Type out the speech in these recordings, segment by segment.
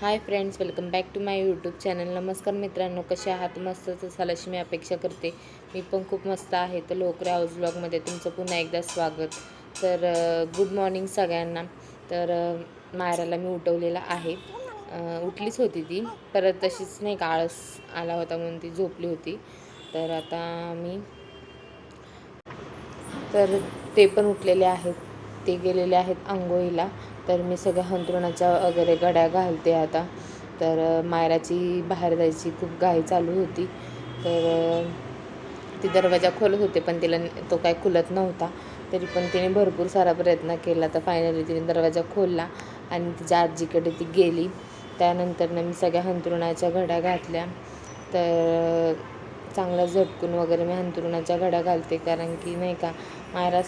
Hi friends welcome back to my YouTube channel. नमस्कार मित्रांनो कसे आहात? मस्तच असाल अशी मी अपेक्षा करते. मी पण खूप मस्त आहे. तर लोकरे हाऊस ब्लॉगमध्ये तुमचं पुन्हा एकदा स्वागत. तर गुड मॉर्निंग सगळ्यांना. तर मायराला मी उठवलेला आहे. उठलीच होती ती. परत तशीच नाही का आळस आला होता म्हणून ती झोपली होती. तर आता मी तर ते पण उठलेले आहेत. ते गेलेले आहेत आंघोळीला तर मी सगळ्या अंथरुणाच्या वगैरे गड्या घालते आता. तर मायराची बाहेर जायची खूप घाई चालू होती. तर ती दरवाजा खोलत होते पण तिला तो काय खुलत नव्हता. तरी पण तिने भरपूर सारा प्रयत्न केला. तर फायनली तिने दरवाजा खोलला आणि तिच्या आजीकडे ती गेली. त्यानंतर मी सगळ्या अंथरुणाच्या घड्या घातल्या. तर चांगलं झटकून वगैरे मी हंतरुणाच्या घड्या घालते. कारण की नाही का मायरा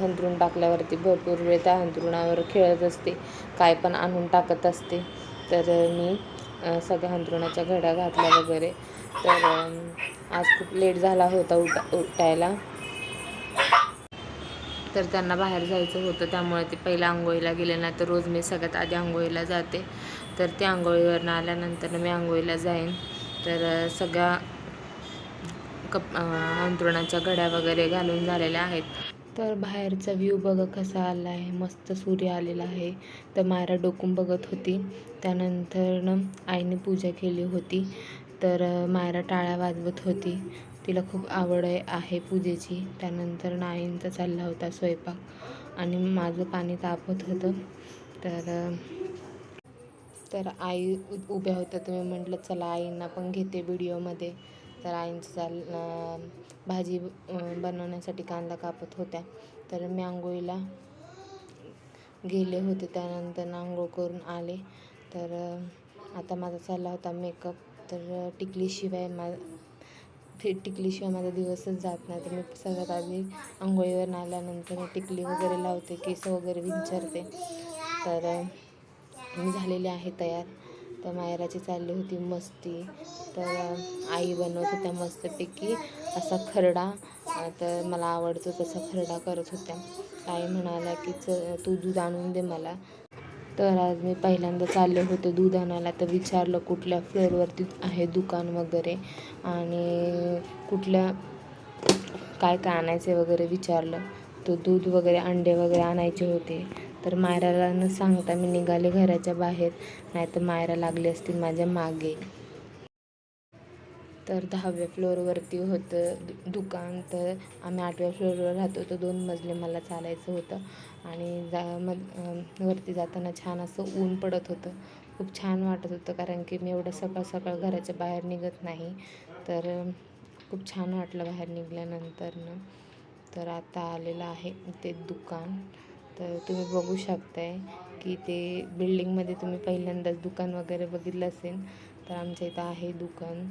हंतरुण टाकल्यावरती भरपूर वेळ त्या हंतरुणावर खेळत असते. काय पण आणून टाकत असते. तर मी सगळ्या हंतरुणाच्या घड्या घातल्या वगैरे. तर आज खूप लेट झाला होता उठा उठायला. तर त्यांना बाहेर जायचं होतं. त्यामुळे ते पहिलं आंघोळीला गेले. नाही तर रोज मी सगळ्यात आधी आंघोळीला जाते. तर ते आंघोळीवरनं आल्यानंतर मी आंघोळीला जाईन. तर सगळ्या कप अंतरुणाच्या घड्या वगैरे घालून झालेल्या आहेत. तर बाहेरचा व्ह्यू बघा कसा आला आहे मस्त सूर्य आलेला आहे. तर मायरा डोकून बघत होती. त्यानंतर आईने पूजा केली होती. तर मायरा टाळ्या वाजवत होती. तिला खूप आवड आहे पूजेची. त्यानंतर आईंचा चालला होता स्वयंपाक. आणि माझं पाणी तापत होतं. तर तर आई उभ्या होत्या. तुम्ही म्हटलं चला आईंना पण घेते व्हिडिओमध्ये तर आईंचं चाल भाजी बनवण्यासाठी कांदा कापत होत्या. तर मी आंघोळीला गेले होते त्यानंतर आंघोळ करून आले. तर आता माझा चालला होता मेकअप तर टिकलीशिवाय मा टिकलीशिवाय माझा दिवसच जात नाही. तर मी सगळ्यात आधी आंघोळीवर आल्यानंतर मी टिकली वगैरे लावते केस वगैरे विंचरते. तर मी झालेली आहे तयार. तर मायराची चालली होती मस्ती. तर आई बनवत होत्या मस्तपैकी असा खरडा. तर मला आवडतो तसा खरडा करत होत्या. आई म्हणाला की च तू दूध आणून दे मला. तर आज मी पहिल्यांदा चालले होते दूध आणायला. तर विचारलं कुठल्या फ्लोअरवरती आहे दुकान वगैरे. आणि कुठल्या काय काय आणायचे वगैरे विचारलं. तर दूध वगैरे अंडे वगैरे आणायचे होते. तर मायराला न सांगता मी निघाले घराच्या बाहेर. नाही तर मायरा लागली असती माझ्या मागे. तर दहाव्या फ्लोअरवरती होतं दु- दुकान. तर आम्ही आठव्या फ्लोअरवर राहतो तर दोन मजले मला चालायचं होतं. आणि जा मग वरती जाताना छान असं ऊन पडत होतं. खूप छान वाटत होतं कारण की मी एवढं सकाळ सकाळ घराच्या बाहेर निघत नाही. तर खूप छान वाटलं बाहेर निघाल्यानंतरनं. तर आता आलेलं आहे ते दुकान. तर तुम्ही बघू शकताय की ते बिल्डिंगमध्ये तुम्ही पहिल्यांदाच दुकान वगैरे बघितलं असेल तर आमच्या इथं आहे दुकान.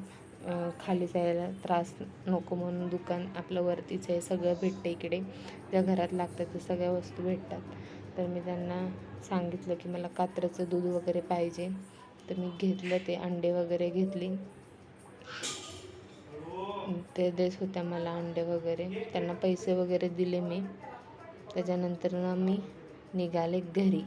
खाली जायला त्रास नको म्हणून दुकान आपलं वरतीच आहे सगळं भेटतं इकडे. ज्या घरात लागतात त्या सगळ्या वस्तू भेटतात. तर मी त्यांना सांगितलं की मला कात्रचं दूध वगैरे पाहिजे. तर मी घेतलं ते अंडे वगैरे घेतली. ते देत होत्या मला अंडे वगैरे. त्यांना पैसे वगैरे दिले मी. त्याच्यानंतर ना मी निघाले घरी.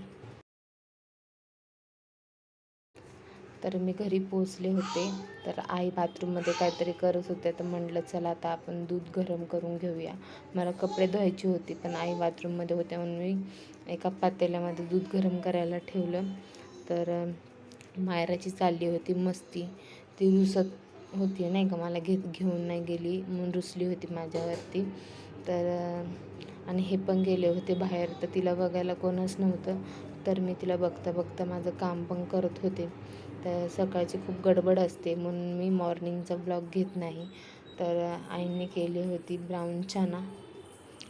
तर मी घरी पोचले होते. तर आई बाथरूममध्ये काहीतरी करत होत्या. तर म्हटलं चला आता आपण दूध गरम करून घेऊया. मला कपडे धुवायची होती पण आई बाथरूममध्ये होत्या म्हणून मी एका पातेल्यामध्ये दूध गरम करायला ठेवलं. तर मायराची चालली होती मस्ती. ती रुसत होती नाही का? मला घेत घेऊन नाही गेली. म्हणून रुसली होती माझ्यावरती. तर आणि हे पण गेले होते बाहेर. तर तिला बघायला कोणच नव्हतं. तर मी तिला बघता बघता माझं काम पण करत होते. तर सकाळची खूप गडबड असते म्हणून मी मॉर्निंगचा ब्लॉग घेत नाही. तर आईने केली होती ब्राऊन चना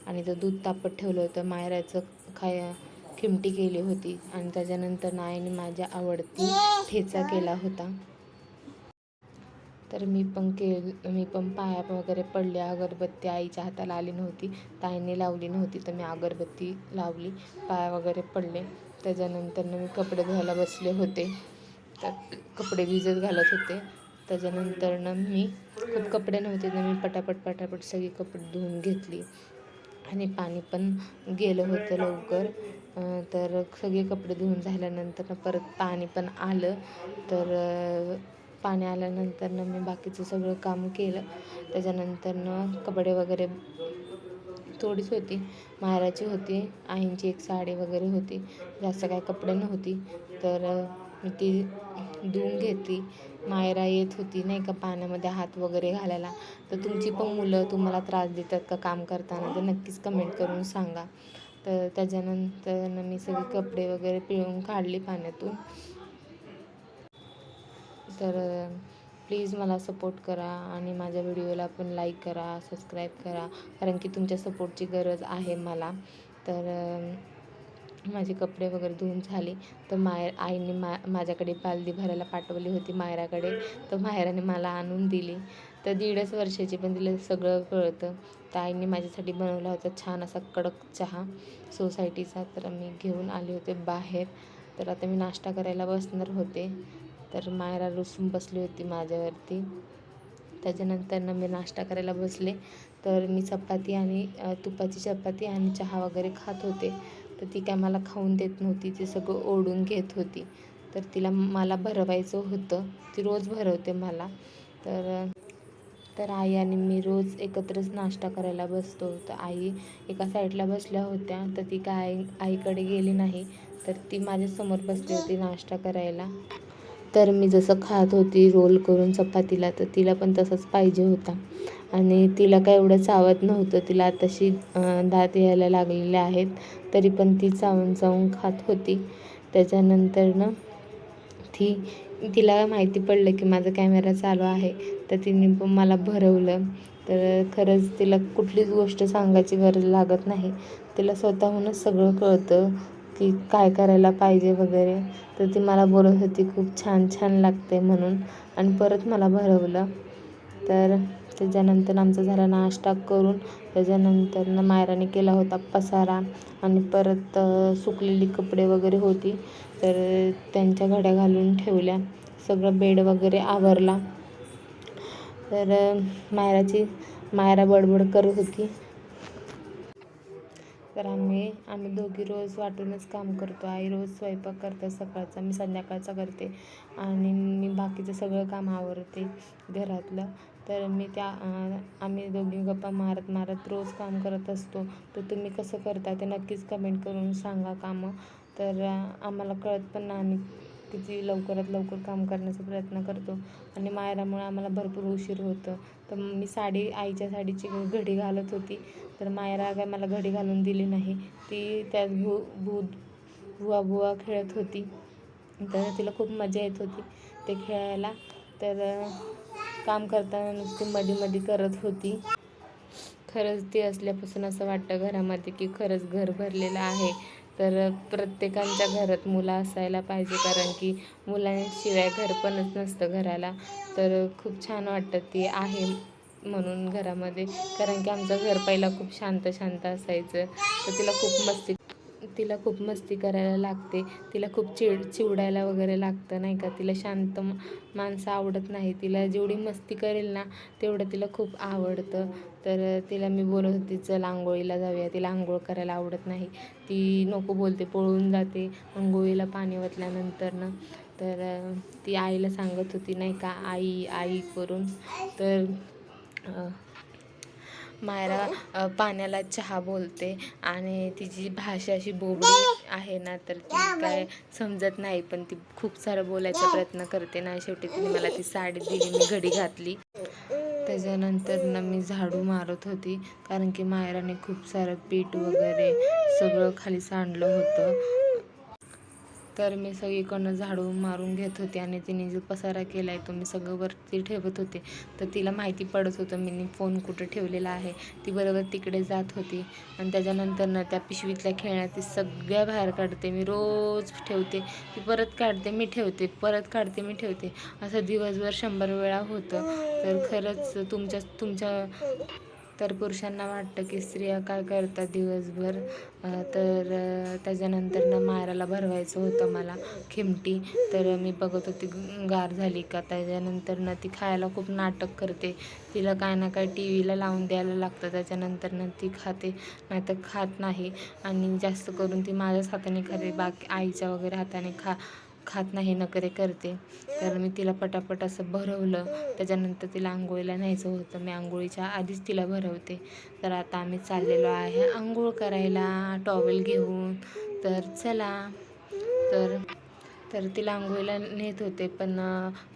आणि तो दूध तापत ठेवलं होतं. मायराचं खाय खिमटी केली होती आणि त्याच्यानंतर आईने माझ्या आवडती ठेचा केला होता. तर मी पण के मी पण पाया वगैरे पडले अगरबत्ती आईच्या हाताला आली नव्हती. ताईने लावली नव्हती तर मी अगरबत्ती लावली. पाया वगैरे पडले. त्याच्यानंतर मी कपडे धुवायला बसले होते. तर कपडे भिजत घालत होते. त्याच्यानंतर मी खूप कपडे नव्हते तर मी पटापट पटापट सगळी कपडे धुवून घेतली. आणि पाणी पण गेलं होतं लवकर. तर सगळे कपडे धुवून झाल्यानंतर परत पाणी पण आलं. तर पाणी आल्यानंतर मी बाकीचं सगळं काम केलं. त्याच्यानंतरनं कपडे वगैरे थोडीच होती. माहेराची होती. आईंची एक साडी वगैरे होती. जास्त काय कपडे नव्हती. तर मी ती धुवून घेतली. मायरा येत होती नाही का पाण्यामध्ये हात वगैरे घालायला. तर तुमची पण मुलं तुम्हाला त्रास देतात का काम करताना? तर नक्कीच कमेंट करून सांगा. तर त्याच्यानंतर मी सगळे कपडे वगैरे पिळून काढले पाण्यातून. तर प्लीज मला सपोर्ट करा आणि माझ्या व्हिडिओला पण लाईक करा सबस्क्राईब करा कारण की तुमच्या सपोर्टची गरज आहे मला. तर माझे कपडे वगैरे धुवून झाले. तर माय आईने मा माझ्याकडे बालदी भरायला पाठवली होती मायराकडे. तर मायराने मला आणून दिली. तर दीडच वर्षाची पण तिला सगळं कळतं. तर आईने माझ्यासाठी बनवला होता छान असा कडक चहा सोसायटीचा. तर मी घेऊन आले होते बाहेर. तर आता मी नाश्ता करायला बसणार होते. तर मायरा रुसून बसली होती माझ्यावरती. त्याच्यानंतर मी नाश्ता करायला बसले. तर मी चपाती आणि तुपाची चपाती आणि चहा वगैरे खात होते. तर ती काय मला खाऊन देत नव्हती. ती सगळं ओढून घेत होती. तर तिला मला भरवायचं होतं. ती रोज भरवते मला. तर तर आई आणि मी रोज एकत्रच नाश्ता करायला बसतो. तर आई एका साईडला बसल्या होत्या. तर ती काय आई आईकडे गेली नाही. तर ती माझ्यासमोर बसली होती नाश्ता करायला. तर मी जसं खात होती रोल करून चपातीला तर तिला पण तसंच पाहिजे होता. आणि तिला काय एवढं चावत नव्हतं तिला आताशी दात यायला लागलेले आहेत तरी पण ती चावून चावून खात होती. त्याच्यानंतरनं ती तिला माहिती पडलं की माझा कॅमेरा चालू आहे तर तिने पण मला भरवलं. तर खरंच तिला कुठलीच गोष्ट सांगायची गरज लागत नाही. तिला स्वतःहूनच सगळं कळतं. की काय करायला पाहिजे वगैरे. तर ती मला बोलत होती खूप छान छान लागते म्हणून. आणि परत मला भरवलं. तर त्याच्यानंतर आमचा झाला नाश्ता करून त्याच्यानंतर मायराने केला होता पसारा आणि परत सुकलेली कपडे वगैरे होती. तर त्यांच्या घड्या घालून ठेवल्या. सगळं बेड वगैरे आवरला. तर मायराची मायरा बडबड करत होती. तर आम्ही आम्ही दोघी रोज वाटूनच काम करतो. आई रोज स्वयंपाक करते सकाळचा मी संध्याकाळचा करते. आणि मी बाकीचं सगळं काम आवरते घरातलं. तर मी त्या आम्ही दोघी गप्पा मारत मारत रोज काम करत असतो. तर तुम्ही कसं करता ते नक्कीच कमेंट करून सांगा कामं. तर आम्हाला कळत पण नाही. किती लवकरात लवकर काम करण्याचा प्रयत्न करतो. आणि मायरामुळे आम्हाला भरपूर उशीर होतं. तर मी साडी आईच्या साडीची घडी घालत होती. तर मायरा काय मला घडी घालून दिली नाही. ती त्यात भू भूत भुवा भुवा खेळत होती. तर तिला खूप मजा येत होती ते खेळायला. तर काम करताना नुसती मध्ये मध्ये करत होती. खरंच ती असल्यापासून असं वाटतं घरामध्ये की खरंच घर भरलेलं आहे. तर प्रत्येकांच्या घरात मुलं असायला पाहिजे कारण की मुलांशिवाय घर पणच नसतं घराला. तर खूप छान वाटतं ती आहे म्हणून घरामध्ये. कारण की आमचं घर पहिला खूप शांत शांत असायचं. तर तिला खूप मस्ती तिला खूप मस्ती करायला लागते. तिला खूप चिड चिवडायला वगैरे लागतं नाही का? तिला शांत माणसं आवडत नाही. तिला जेवढी मस्ती करेल ना तेवढं तिला खूप आवडतं. तर तिला मी बोलत होती चल आंघोळीला जाऊया. तिला आंघोळ करायला आवडत नाही. ती नको बोलते पळून जाते आंघोळीला पाणी ओतल्यानंतरनं तर ती आईला सांगत होती नाही का? आई आई करून. तर मायरा पाण्याला चहा बोलते आणि तिची भाषा अशी बोबडी आहे ना तर ती काय समजत नाही पण ती खूप सारं बोलायचा प्रयत्न करते ना. शेवटी तिने मला ती साडी दिली मी घडी घातली. त्याच्यानंतर ना मी झाडू मारत होती कारण की मायराने खूप सारं पीठ वगैरे सगळं खाली सांडलं होतं. तर मी सगळीकडनं झाडू मारून घेत होते आणि तिने जो पसारा केला आहे तो मी सगळं वरती ठेवत होते. तर तिला माहिती पडत होतं मी फोन कुठं ठेवलेला आहे. ती बरोबर तिकडे जात होती आणि त्याच्यानंतर ना त्या पिशवीतल्या खेळण्या ती सगळ्या बाहेर काढते. मी रोज ठेवते. ती परत काढते मी ठेवते परत काढते मी ठेवते. असं दिवसभर शंभर वेळा होतं. तर खरंच तुमच्या तुमच्या तर पुरुषांना वाटतं की स्त्रिया काय करतात दिवसभर? तर त्याच्यानंतर ना मायराला भरवायचं होतं मला खिमटी. तर मी बघत होती गार झाली का? त्याच्यानंतर ना ती खायला खूप नाटक करते. तिला काय ना काय टी व्हीला लावून द्यायला लागतं. त्याच्यानंतर ना ती खाते नाहीतर खात नाही. आणि जास्त करून ती माझ्याच हाताने खाते. बाकी आईच्या वगैरे हाताने खा खात नाही नकरे करते. तर मी तिला पटापट असं भरवलं. त्याच्यानंतर तिला आंघोळीला न्यायचं होतं. मी आंघोळीच्या आधीच तिला भरवते. तर आता आम्ही चाललेलो आहे आंघोळ करायला. टॉवेल घेऊन. तर चला. तर तर तिला आंघोळीला नेत होते. पण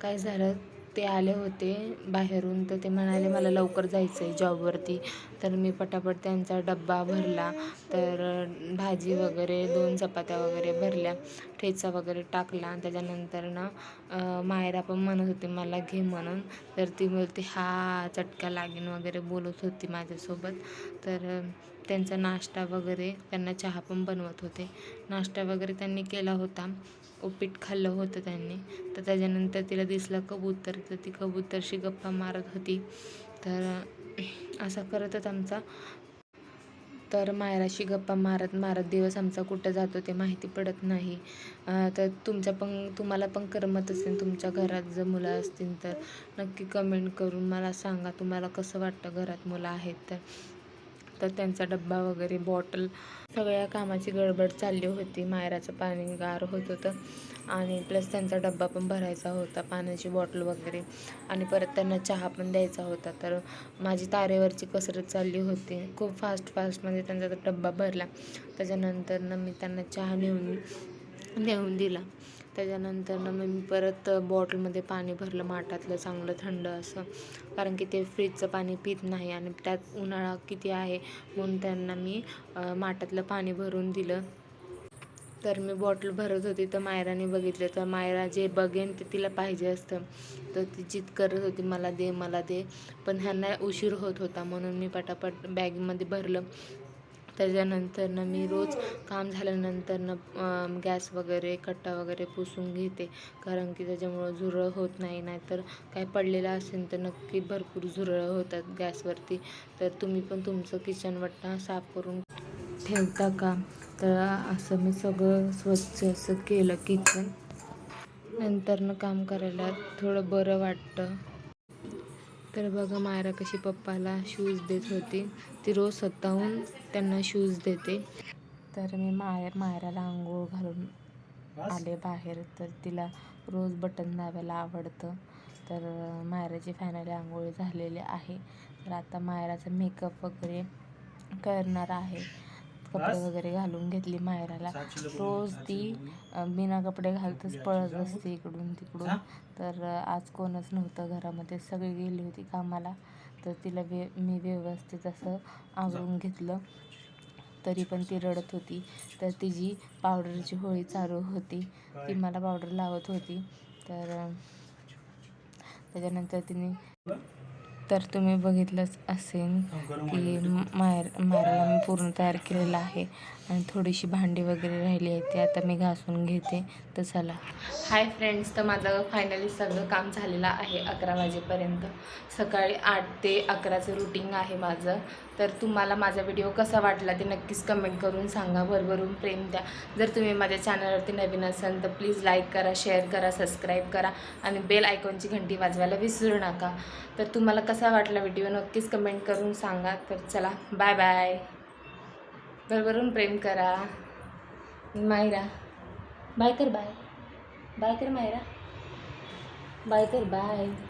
काय झालं? ते आले होते बाहेरून तर ते म्हणाले मला लवकर जायचं आहे जॉबवरती. तर मी पटापट त्यांचा डब्बा भरला. तर भाजी वगैरे दोन चपात्या वगैरे भरल्या ठेचा वगैरे टाकला. आणि त्याच्यानंतर ना मायरा पण म्हणत होती मला घे म्हणून. तर ती बोलते हा चटका लागेन वगैरे बोलत होती माझ्यासोबत. तर त्यांचा नाश्ता वगैरे त्यांना चहा पण बनवत होते. नाश्ता वगैरे त्यांनी केला होता. उपीट खाल्लं होतं त्यांनी. तर त्याच्यानंतर तिला दिसला कबूतर. तर ती कबूतरशी गप्पा मारत होती. तर असं असा करतच आमचा. तर मायराशी गप्पा मारत मारत दिवस आमचा कुठं जातो ते माहिती पडत नाही. तर तुमच्या पण तुम्हाला पण करमत असेल तुमच्या घरात जर मुलं असतील तर. नक्की कमेंट करून मला सांगा तुम्हाला कसं वाटतं घरात मुलं आहेत तर. तर त्यांचा डब्बा वगैरे बॉटल सगळ्या कामाची गडबड चालली होती. मायराचं पाणी गार होत होतं. आणि प्लस त्यांचा डब्बा पण भरायचा होता पाण्याची बॉटल वगैरे. आणि परत त्यांना चहा पण द्यायचा होता. तर माझी तारेवरची कसरत चालली होती. खूप फास्ट फास्टमध्ये त्यांचा डब्बा भरला. त्याच्यानंतर मी त्यांना चहा नेऊन नेऊन दिला. त्याच्यानंतर ना मी परत बॉटलमध्ये पाणी भरलं माठातलं चांगलं थंड असं. कारण की ते फ्रीजचं पाणी पित नाही आणि त्यात उन्हाळा किती आहे म्हणून त्यांना मी माठातलं पाणी भरून दिलं. तर मी बॉटल भरत होती तर मायराने बघितलं. तर मायरा जे बघेन ते तिला पाहिजे असतं. तर ती जिद करत होती मला दे मला दे. पण ह्यांना उशीर होत होता म्हणून मी पटापट बॅगमध्ये भरलं. त्याच्यानंतरनं मी रोज काम झाल्यानंतरनं गॅस वगैरे कट्टा वगैरे पुसून घेते. कारण की त्याच्यामुळं झुरळ होत नाही. नाहीतर काय पडलेलं असेल तर नक्की भरपूर झुरळ होतात गॅसवरती. तर तुम्ही पण तुमचं किचन वट्टा साफ करून ठेवता का? तर असं मी सगळं स्वच्छ असं केलं किचन. नंतरनं काम करायला थोडं बरं वाटतं. तर बघा मायरा कशी पप्पाला शूज देत होती. ती रोज स्वतःहून त्यांना शूज देते. तर मी माय मायराला आंघोळ घालून आले बाहेर. तर तिला रोज बटन दाबायला आवडतं. तर मायराची फायनली आंघोळी झालेली आहे. तर आता मायराचा मेकअप वगैरे करणार आहे. कपडे वगैरे घालून घेतली मायराला रोज ती बिना कपडे घालतच पळत असते इकडून तिकडून. तर आज कोणच नव्हतं घरामध्ये. सगळी गेली होती कामाला. तर तिला वे मी व्यवस्थित असं आवरून घेतलं. तरी पण ती रडत होती. तर तिची पावडरची होळी चालू होती. ती मला पावडर लावत होती. तर त्याच्यानंतर तिने तर तुम्ही बघितलंच असेल की मायर मायराला मी पूर्ण तयार केलेलं आहे. आणि थोडीशी भांडी वगैरे राहिली आहे ती आता मी घासून घेते. तर चला हाय फ्रेंड्स तर माझं फायनली सगळं काम झालेलं आहे अकरा वाजेपर्यंत. सकाळी आठ ते अकराचं रुटीन आहे माझं. तर तुम्हाला माझा व्हिडिओ कसा वाटला ते नक्कीच कमेंट करून सांगा. भरभरून प्रेम द्या. जर तुम्ही माझ्या चॅनलवरती नवीन असाल तर प्लीज लाईक करा शेअर करा सबस्क्राईब करा आणि बेल आयकॉनची घंटी वाजवायला विसरू नका. तर तुम्हाला कसा वाटला व्हिडिओ नक्कीच कमेंट करून सांगा. तर चला बाय बाय भरभरून प्रेम करा. मायरा. बाय कर बाय. बाय कर मायरा. बाय कर बाय.